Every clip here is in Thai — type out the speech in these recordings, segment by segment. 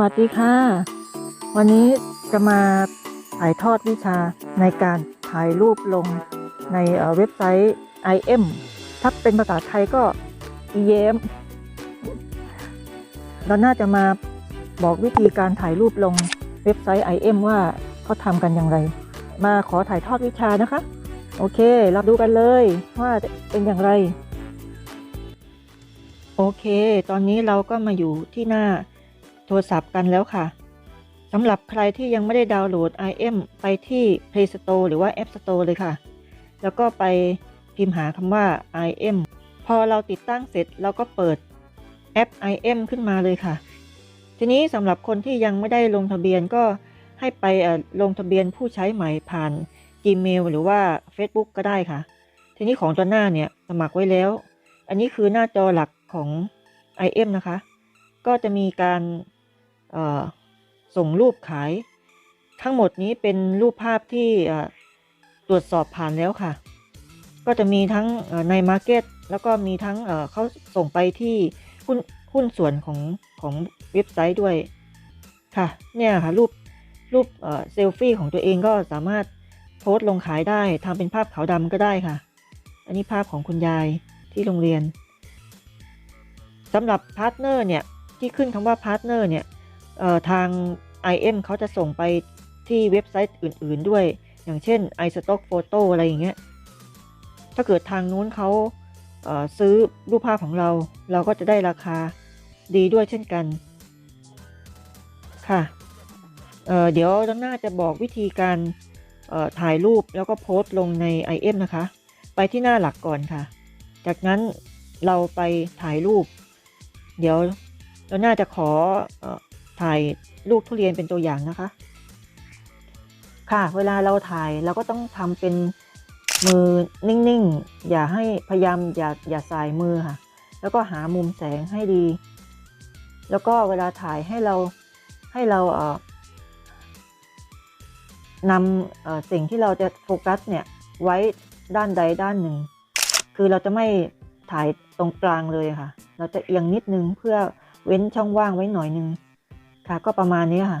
วัสดีค่ะ วันนี้จะมาถ่ายทอดวิชาในการถ่ายรูปลงในเว็บไซต์ IM ถ้าเป็นภาษาไทยก็ EM เราน่าจะมาบอกวิธีการถ่ายรูปลงเว็บไซต์ IM ว่าเขาทำกันอย่างไร มาขอถ่ายทอดวิชานะคะ โอเค เราดูกันเลยว่าเป็นอย่างไร โอเค ตอนนี้เราก็มาอยู่ที่หน้า ทรศัพท์กันแล้วค่ะสำหรับใครที่ยังไม่ได้ดาวน์โหลด IM ไปที่ Play Store หรือว่า App Store เลยค่ะ แล้วก็ไปพิมพ์หาคำว่า IM พอเราติดตั้งเสร็จเราก็เปิดแอป IM ขึ้นมาเลยค่ะ ทีนี้สำหรับคนที่ยังไม่ได้ลงทะเบียนก็ให้ไปลงทะเบียนผู้ใช้ใหม่ผ่าน Gmail หรือว่า Facebook ก็ได้ค่ะ ทีนี้ของจอหน้าเนี่ยสมัครไว้แล้ว อันนี้คือหน้าจอหลักของ IM นะคะ ก็จะมีการ ส่งรูปขาย ทั้งหมดนี้เป็นรูปภาพที่ตรวจสอบผ่านแล้วค่ะ ก็จะมีทั้งเอ่อใน Market แล้วก็มีทั้งเขาส่งไปที่หุ้นหุ้นส่วนของของเว็บไซต์ด้วยค่ะ เนี่ยค่ะ รูปรูปเซลฟี่ของตัวเองก็สามารถโพสต์ลงขายได้ทำเป็นภาพขาวดำก็ได้ค่ะ อันนี้ภาพของคุณยายที่โรงเรียนสำหรับพาร์ทเนอร์เนี่ยที่ขึ้นคำว่าพาร์ทเนอร์เนี่ย ทาง IM เขาจะส่งไปที่เว็บไซต์อื่น ๆ ด้วย อย่างเช่น iStock Photo อะไรอย่างเงี้ย ถ้าเกิดทางนู้นเขาเอ่อซื้อรูปภาพของเรา เราก็จะได้ราคาดีด้วยเช่นกัน ค่ะเเดี๋ยวเราน่าจะบอกวิธีการถ่ายรูปแล้วก็โพสต์ลงใน IM นะคะ ไปที่หน้าหลักก่อนค่ะ จากนั้นเราไปถ่ายรูป เดี๋ยวเราน่าจะขออ ถ่ายลูกทุเรียนเป็นตัวอย่างนะคะ ค่ะเวลาเราถ่ายเราก็ต้องทำเป็นมือนิ่งๆ อย่าให้พยายามอย่าอย่าสายมือค่ะ แล้วก็หามุมแสงให้ดี แล้วก็เวลาถ่ายให้เราให้เราเอ่อนำสิ่งที่เราจะโฟกัสเนี่ยไว้ด้านใดด้านหนึ่ง คือเราจะไม่ถ่ายตรงกลางเลยค่ะ เราจะเอียงนิดนึงเพื่อเว้นช่องว่างไว้หน่อยนึง ค่ะก็ประมาณนี้ค่ะ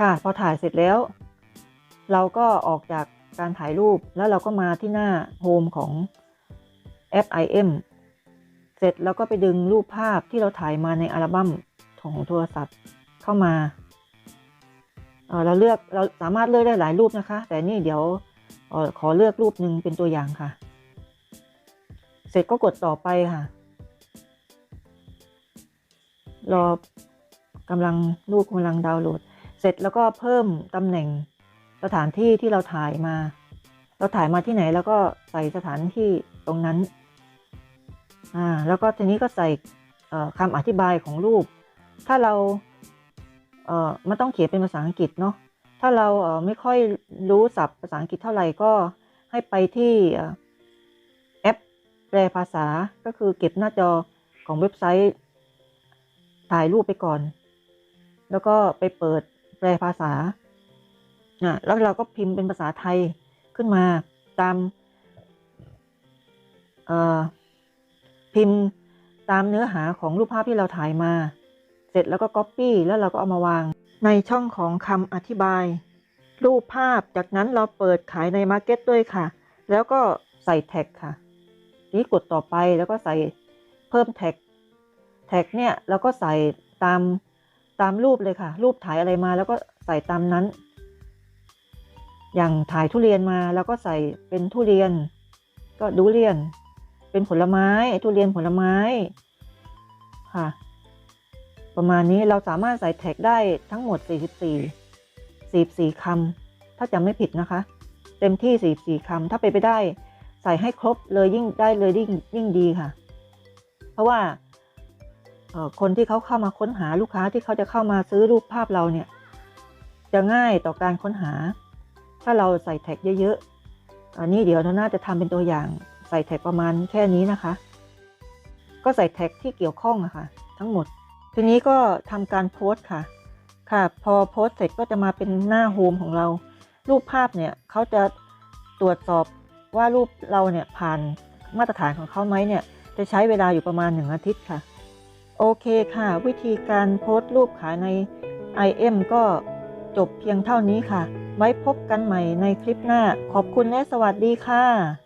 ค่ะ พอถ่ายเสร็จแล้ว เราก็ออกจากการถ่ายรูปแล้วเราก็มาที่หน้าโฮมของแอป IM เสร็จแล้วก็ไปดึงรูปภาพที่เราถ่ายมาในอัลบั้มของโทรศัพท์เข้ามาเเราเลือกเราสามารถเลือกได้หลายรูปนะคะ แต่นี่เดี๋ยวออขอเลือกรูปหนึ่งเป็นตัวอย่างค่ะ เสร็จก็กดต่อไปค่ะ รอ กำลังรูปกำลังดาวน์โหลด เสร็จแล้วก็เพิ่มตำแหน่งสถานที่ที่เราถ่ายมา เราถ่ายมาที่ไหนแล้วก็ใส่สถานที่ตรงนั้นอ่าแล้วก็ทีนี้ก็ใส่เอ่อคำอธิบายของรูป ถ้าเราเอ่อมันต้องเขียนเป็นภาษาอังกฤษเนาะถ้าเราเอ่อไม่ค่อยรู้ศัพท์ภาษาอังกฤษเท่าไหร่ก็ให้ไปที่แอปแปลภาษาก็คือเก็บหน้าจอของเว็บไซต์ถ่ายรูปไปก่อน แล้วก็ไปเปิดแปลภาษาอะแล้วเราก็พิมพ์เป็นภาษาไทยขึ้นมาตามเอ่อพิมพ์ตามเนื้อหาของรูปภาพที่เราถ่ายมา เสร็จแล้วก็ Copy แล้วเราก็เอามาวาง ในช่องของคำอธิบาย รูปภาพจากนั้นเราเปิดขายใน Market ด้วยค่ะ แล้วก็ใส่แท็กค่ะ นี้กดต่อไปแล้วก็ใส่เพิ่มแท็กแท็กเนี่ยเราก็ใส่ตาม ตามรูปเลยค่ะ รูปถ่ายอะไรมาแล้วก็ใส่ตามนั้น อย่างถ่ายทุเรียนมาแล้วก็ใส่เป็นทุเรียน ก็ดูเรียน เป็นผลไม้ทุเรียนผลไม้ค่ะ ประมาณนี้เราสามารถใส่แท็กได้ทั้งหมด 44 44คำถ้าจำไม่ผิดนะคะ เต็มที่ 44คำถ้าไปไปได้ ใส่ให้ครบเลยยิ่งได้เลยยิ่งยิ่งดีค่ะ เพราะว่า คนที่เขาเข้ามาค้นหาลูกค้าที่เขาจะเข้ามาซื้อรูปภาพเราเนี่ย จะง่ายต่อการค้นหา ถ้าเราใส่แท็กเยอะๆอันนี้เดี๋ยวเราน่าจะทำเป็นตัวอย่างใส่แท็กประมาณแค่นี้นะคะ ก็ใส่แท็กที่เกี่ยวข้องอะค่ะ ทั้งหมด ทีนี้ก็ทำการโพสต์ค่ะ ค่ะ พอโพสต์เสร็จก็จะมาเป็นหน้าโฮมของเรา รูปภาพเนี่ยเขาจะตรวจสอบว่ารูปเราเนี่ยผ่านมาตรฐานของเขาไหมเนี่ย จะใช้เวลาอยู่ประมาณหนึ่งอาทิตย์ค่ะ โอเคค่ะ วิธีการโพสต์รูปขายใน IM ก็จบเพียงเท่านี้ค่ะ ไว้พบกันใหม่ในคลิปหน้า ขอบคุณและสวัสดีค่ะ